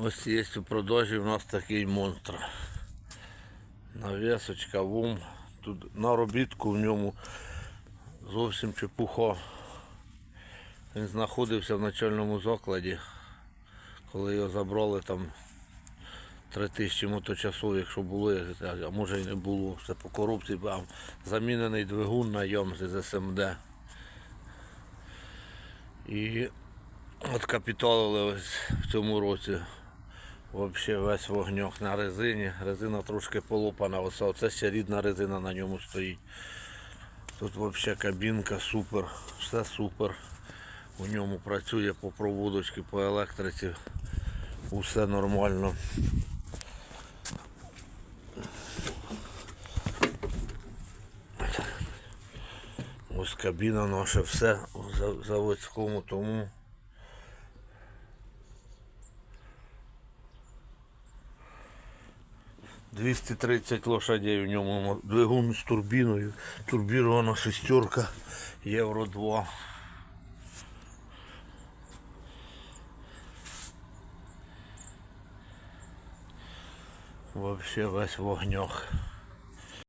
Ось є у продажі у нас такий монстр. Навісочка, вум. Тут на робітку в ньому зовсім чепуха. Він знаходився в начальному закладі. Коли його забрали там 3000 моточасов, якщо було, а може і не було. Все по корупції, а замінений двигун на Йомзі з СМД. І от капіталили ось в цьому році. Взагалі весь вогньок на резині. Резина трошки полопана. Оце, оце ще рідна резина на ньому стоїть. Тут взагалі кабінка супер, все супер. У ньому працює по проводочці, по електриці. Усе нормально. Ось кабіна наша, все в заводському тому. Двісті тридцять лошадей в ньому двигун з турбіною, турбірована шестерка, євро 2. Вообще весь вогньох.